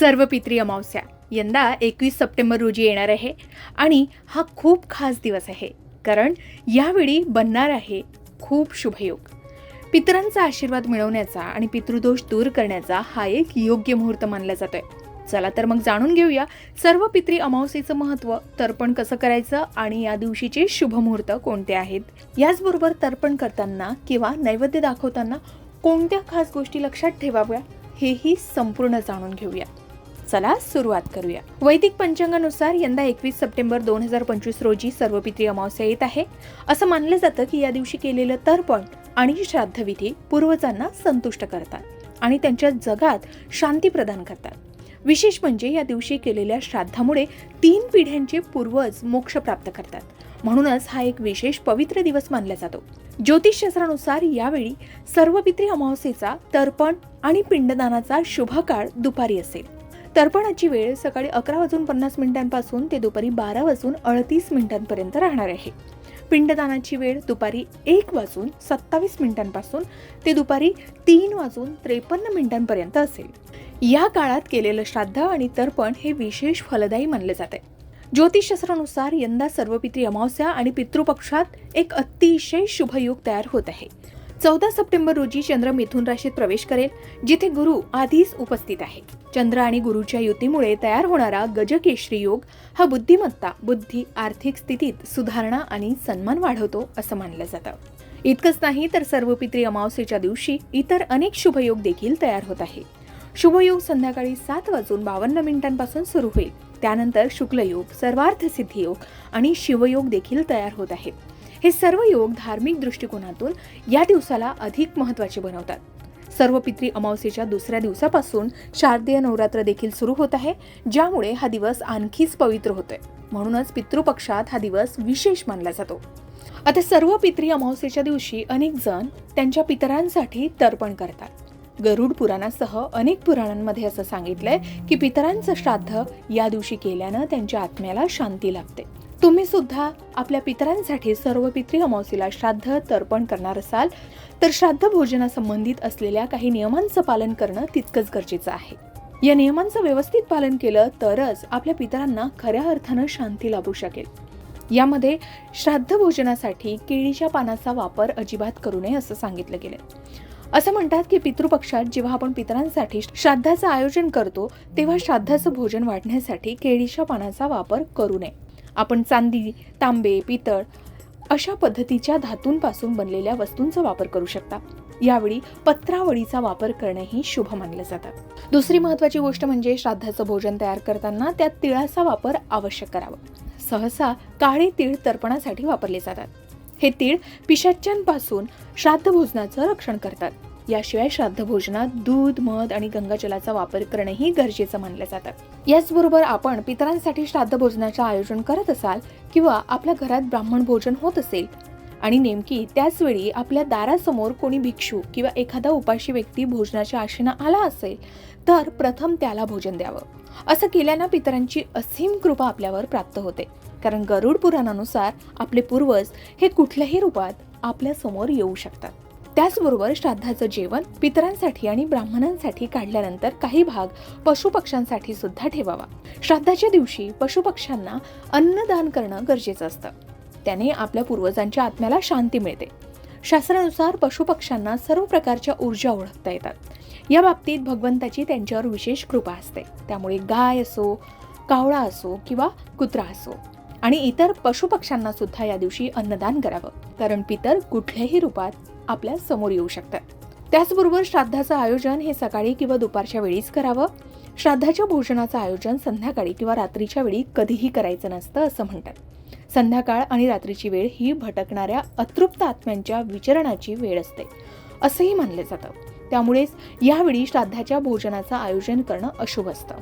सर्व पित्री अमावस्या. यंदा एकवीस सप्टेंबर रोजी येणार आहे आणि हा खूप खास दिवस आहे. कारण यावेळी बनणार आहे खूप शुभयोग. पितरांचा आशीर्वाद मिळवण्याचा आणि पितृदोष दूर करण्याचा हा एक योग्य मुहूर्त मानला जातोय. चला तर मग जाणून घेऊया सर्व पित्री अमावस्येचं महत्त्व तर्पण कसं करायचं आणि या दिवशीचे शुभ मुहूर्त कोणते आहेत? याचबरोबर तर्पण करताना किंवा नैवेद्य दाखवताना कोणत्या खास गोष्टी लक्षात ठेवाव्या? हेही संपूर्ण जाणून घेऊया. चला सुरुवात करूया. वैदिक पंचांगानुसार यंदा एकवीस सप्टेंबर दोन हजार पंचवीस रोजी सर्व पित्री अमावस्या येत आहे. असं मानलं जातं की या दिवशी केलेलं तर्पण आणि श्राद्धविधी पूर्वजांना संतुष्ट करतात आणि त्यांच्या जगात शांती प्रदान करतात. विशेष म्हणजे या दिवशी केलेल्या श्राद्धामुळे तीन पिढ्यांचे पूर्वज मोक्ष प्राप्त करतात. म्हणूनच हा एक विशेष पवित्र दिवस मानला जातो. ज्योतिषशास्त्रानुसार यावेळी सर्व पित्री अमावस्येचा तर्पण आणि पिंडदानाचा शुभ काळ दुपारी असेल. तर्पणाची वेळ सकाळी अकरा वाजून पन्नास मिनिटांपासून ते दुपारी बारा वाजून अडतीस मिनिटांपर्यंत राहणार आहे. पिंडदानाची वेळ दुपारी एक वाजून सत्तावीस मिनिटांपासून ते दुपारी तीन वाजून त्रेपन्न मिनिटांपर्यंत असेल. या काळात केलेलं श्राद्ध आणि तर्पण हे विशेष फलदायी मानले जाते. ज्योतिषशास्त्रानुसार यंदा सर्वपित्री अमावस्या आणि पितृपक्षात एक अतिशय शुभयोग तयार होत आहे. चौदा सप्टेंबर रोजी चंद्र मिथुन राशीत प्रवेश करेल जिथे गुरु आधीच उपस्थित आहे. चंद्र आणि गुरुच्या युतीमुळे तयार होणारा गजकेशरी योग हा बुद्धिमत्ता बुद्धी आर्थिक स्थितीत सुधारणा आणि सन्मान वाढवतो असं मानलं जातं. इतकंच नाही तर सर्व पित्री अमावस्येच्या दिवशी इतर अनेक शुभयोग देखील तयार होत आहे. शुभयोग संध्याकाळी सात वाजून बावन्न मिनिटांपासून सुरू होईल. त्यानंतर शुक्लयोग सर्वार्थ सिद्धियोग आणि शिवयोग देखील तयार होत आहेत. हे सर्व योग धार्मिक दृष्टिकोनातून या दिवसाला अधिक महत्त्वाचे बनवतात. सर्व पित्री अमावस्येच्या दुसऱ्या दिवसापासून शारदीय नवरात्र देखील सुरू होत आहे ज्यामुळे हा दिवस आणखीच पवित्र होतोय. म्हणूनच पितृपक्षात हा दिवस विशेष मानला जातो. आता सर्व पित्री अमावस्येच्या दिवशी अनेक जण त्यांच्या पितरांसाठी तर्पण करतात. गरुड पुराणासह अनेक पुराणांमध्ये असं सांगितलंय की पितरांचं श्राद्ध या दिवशी केल्यानं त्यांच्या आत्म्याला शांती लाभते. तुम्ही सुद्धा आपल्या पितरांसाठी सर्व पित्री अमावसीला श्राद्ध तर्पण करणार असाल तर श्राद्ध भोजनासंबंधित असलेल्या काही नियमांचं पालन करणं तितकंच गरजेचं आहे. या नियमांचं व्यवस्थित पालन केलं तरच आपल्या पितरांना खऱ्या अर्थानं शांती लाभू शकेल. यामध्ये श्राद्ध भोजनासाठी केळीच्या पानाचा वापर अजिबात करू नये असं सांगितलं गेलं. असं म्हणतात की पितृपक्षात जेव्हा आपण पितरांसाठी श्राद्धाचं आयोजन करतो तेव्हा श्राद्धाचं भोजन वाढण्यासाठी केळीच्या पानाचा वापर करू नये. आपण चांदी तांबे पितळ अशा पद्धतीच्या धातूंपासून बनलेल्या वस्तूंचा वापर करू शकता. यावेळी पत्रावळीचा वापर करणेही शुभ मानलं जातं. दुसरी महत्वाची गोष्ट म्हणजे श्राद्धाचं भोजन तयार करताना त्यात तिळाचा वापर आवश्यक करावा. सहसा काळे तीळ तर्पणासाठी वापरले जातात. हे तीळ पिशाच्यांपासून श्राद्ध भोजनाचं रक्षण करतात. याशिवाय श्राद्धभोजनात दूध मध आणि गंगाजलाचा वापर करणेही गरजेचं मानलं जातं. याचबरोबर आपण पितरांसाठी श्राद्ध भोजनाचं आयोजन करत असाल किंवा आपल्या घरात ब्राह्मण भोजन होत असेल आणि नेमकी त्याच वेळी आपल्या दारासमोर कोणी भिक्षू किंवा एखादा उपाशी व्यक्ती भोजनाच्या आशेनं आला असेल तर प्रथम त्याला भोजन द्यावं. असं केल्यानं पितरांची असीम कृपा आपल्यावर प्राप्त होते. कारण गरुड पुराणानुसार आपले पूर्वज हे कुठल्याही रूपात आपल्यासमोर येऊ शकतात. त्याचबरोबर श्राद्धाचं जेवण पितरांसाठी आणि ब्राह्मणांसाठी काढल्यानंतर काही भाग पशुपक्ष्यांसाठी सुद्धा ठेवावा. श्राद्धाच्या दिवशी पशुपक्ष्यांना अन्नदान करणं गरजेचं असतं. त्याने आपल्या पूर्वजांच्या आत्म्याला शांती मिळते. शास्त्रानुसार पशुपक्ष्यांना सर्व प्रकारच्या ऊर्जा ओळखता येतात. या बाबतीत भगवंताची त्यांच्यावर विशेष कृपा असते. त्यामुळे गाय असो कावळा असो किंवा कुत्रा असो आणि इतर पशुपक्ष्यांना सुद्धा या दिवशी अन्नदान करावं. कारण पितर कुठल्याही रूपात आपल्यासमोर येऊ शकतात. त्याचबरोबर श्राद्धाचं आयोजन हे सकाळी किंवा दुपारच्या वेळीच करावं. श्राद्धाच्या भोजनाचं आयोजन संध्याकाळी किंवा रात्रीच्या वेळी कधीही करायचं नसतं असं म्हणतात. संध्याकाळ आणि रात्रीची वेळ ही भटकणाऱ्या अतृप्त आत्म्यांच्या विचरणाची वेळ असते असंही मानलं जातं. त्यामुळेच यावेळी श्राद्धाच्या भोजनाचं आयोजन करणं अशुभ असतं.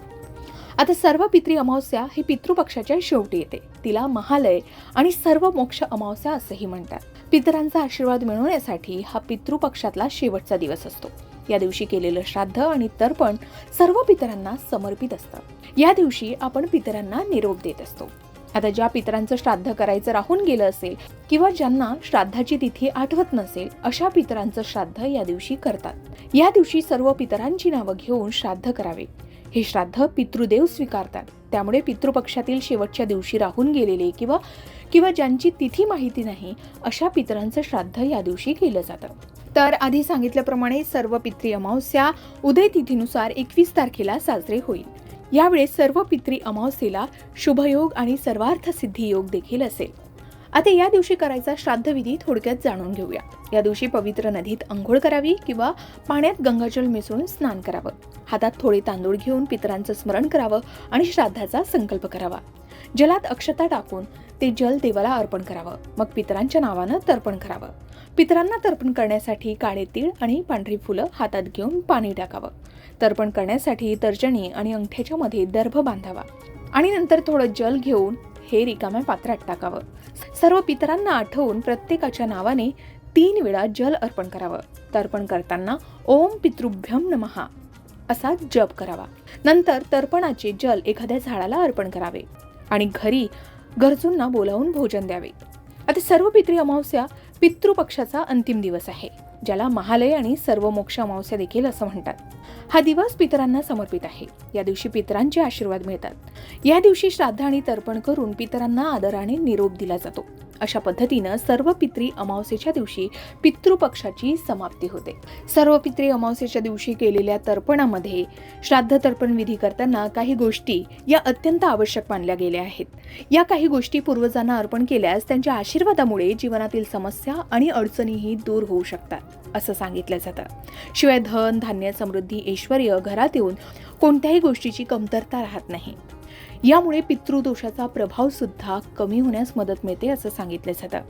आता सर्व पित्री अमावस्या ही पितृपक्षाच्या शेवटी येते. तिला महालय आणि सर्व मोक्ष अमावस्या असंही म्हणतात. पितरांचा आशीर्वाद मिळवण्यासाठी हा पितृपक्षातला शेवटचा दिवस असतो. या दिवशी केलेलं श्राद्ध आणि तर्पण सर्व पितरांना समर्पित असतं. या दिवशी आपण पितरांना निरोप देत असतो. आता ज्या पितरांचं श्राद्ध करायचं राहून गेलं असेल किंवा ज्यांना श्राद्धाची तिथी आठवत नसेल अशा पितरांचं श्राद्ध या दिवशी करतात. या दिवशी सर्व पितरांची नावं घेऊन श्राद्ध करावे. हे श्राद्ध पितृदेव स्वीकारतात. त्यामुळे पितृपक्षातील शेवटच्या दिवशी राहून गेलेले किंवा किंवा ज्यांची तिथी माहिती नाही अशा पितरांचं श्राद्ध या दिवशी केलं जातं. तर आधी सांगितल्याप्रमाणे सर्व पितृ अमावस्या उदय तिथीनुसार एकवीस तारखेला साजरे होईल. यावेळेस सर्व पितृ अमावस्येला शुभयोग आणि सर्वार्थ सिद्धी योग देखील असेल. आता या दिवशी करायचा श्राद्धविधी थोडक्यात जाणून घेऊया. या दिवशी पवित्र नदीत आंघोळ करावी किंवा पाण्यात गंगाजल मिसळून स्नान करावं. हातात थोडे तांदूळ घेऊन पितरांचं स्मरण करावं आणि श्राद्धाचा संकल्प करावा. जलात अक्षता टाकून ते जल देवाला अर्पण करावं. मग पितरांच्या नावानं तर्पण करावं. पितरांना तर्पण करण्यासाठी काळे तीळ आणि पांढरी फुलं हातात घेऊन पाणी टाकावं. तर्पण करण्यासाठी तर्जनी आणि अंगठ्याच्या मध्ये दर्भ बांधावा. आणि नंतर थोडं जल घेऊन हे रिकाम्या पात्रात टाकावं सर्व पितरांना आठवून प्रत्येकाच्या नावाने तीन वेळा जल अर्पण करावं. तर्पण करताना ओम पितृभ्यम नमहा असा जप करावा. नंतर तर्पणाचे जल एखाद्या झाडाला अर्पण करावे आणि घरी गरजूंना बोलावून भोजन द्यावे. आता सर्व पितृ अमावस्या पितृपक्षाचा अंतिम दिवस आहे ज्याला महालय आणि सर्व मोक्ष अमावस्या देखील असं म्हणतात. हा दिवस पितरांना समर्पित आहे. या दिवशी पितरांचे आशीर्वाद मिळतात. या दिवशी श्राद्ध आणि तर्पण करून पितरांना आदराने निरोप दिला जातो. अशा पद्धतीनं सर्व पित्री अमावस्येच्या दिवशी पितृपक्षाची समाप्ती होते. सर्व पित्री अमावस्येच्या दिवशी केलेल्या तर्पणामध्ये श्राद्ध तर्पण विधी करताना काही गोष्टी या अत्यंत आवश्यक मानल्या गेल्या आहेत. या काही गोष्टी पूर्वजांना अर्पण केल्यास त्यांच्या आशीर्वादामुळे जीवनातील समस्या आणि अडचणीही दूर होऊ शकतात असं सांगितलं जातं. शिवाय धन धान्य समृद्धी ऐश्वर घरात येऊन कोणत्याही गोष्टीची कमतरता राहत नाही. यामुळे पितृदोषाचा प्रभाव सुद्धा कमी होण्यास मदत मिळते असं सांगितलं जातं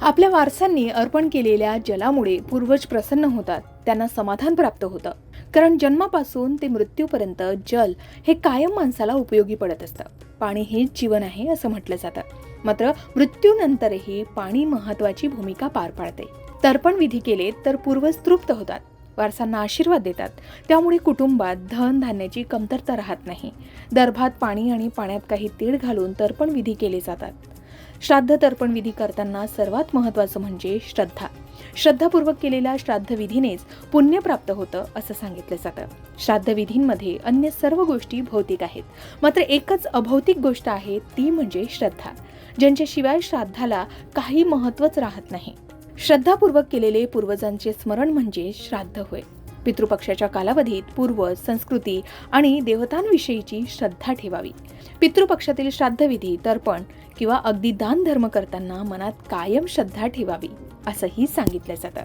आपल्या वारसांनी अर्पण केलेल्या जलामुळे पूर्वज प्रसन्न होतात त्यांना समाधान प्राप्त होतं. कारण जन्मापासून ते मृत्यूपर्यंत जल हे कायम माणसाला उपयोगी पडत असतं. पाणी हेच जीवन आहे असं म्हटलं जातं. मात्र मृत्यूनंतरही पाणी महत्वाची भूमिका पार पाडते. तर्पण विधी केले तर पूर्वज तृप्त होतात. वारसांना आशीर्वाद देतात. त्यामुळे कुटुंबात धन धान्याची कमतरता राहत नाही. दर्भात पाणी आणि पाण्यात काही तीळ घालून तर्पण विधी केले जातात. श्राद्ध तर्पण विधी करताना सर्वात महत्त्वाचं म्हणजे श्रद्धा. श्रद्धापूर्वक केलेल्या श्राद्धविधीनेच पुण्य प्राप्त होतं असं सांगितलं जातं. श्राद्धविधींमध्ये अन्य सर्व गोष्टी भौतिक आहेत. मात्र एकच अभौतिक गोष्ट आहे ती म्हणजे श्रद्धा. ज्यांच्याशिवाय श्राद्धाला काही महत्त्वच राहत नाही. श्रद्धापूर्वक केलेले पूर्वजांचे स्मरण म्हणजे श्राद्ध होय. पितृपक्षाच्या कालावधीत पूर्वज संस्कृती आणि देवतांविषयीची श्रद्धा ठेवावी. पितृपक्षातील श्राद्धविधी तर्पण किंवा अगदी दान धर्म करताना मनात कायम श्रद्धा ठेवावी असंही सांगितलं जातं.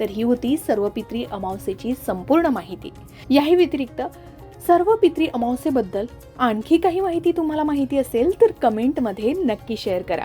तर ही होती सर्व पित्री अमावस्येची संपूर्ण माहिती. याही व्यतिरिक्त सर्व पित्री अमावस्येबद्दल आणखी काही माहिती तुम्हाला माहिती असेल तर कमेंटमध्ये नक्की शेअर करा.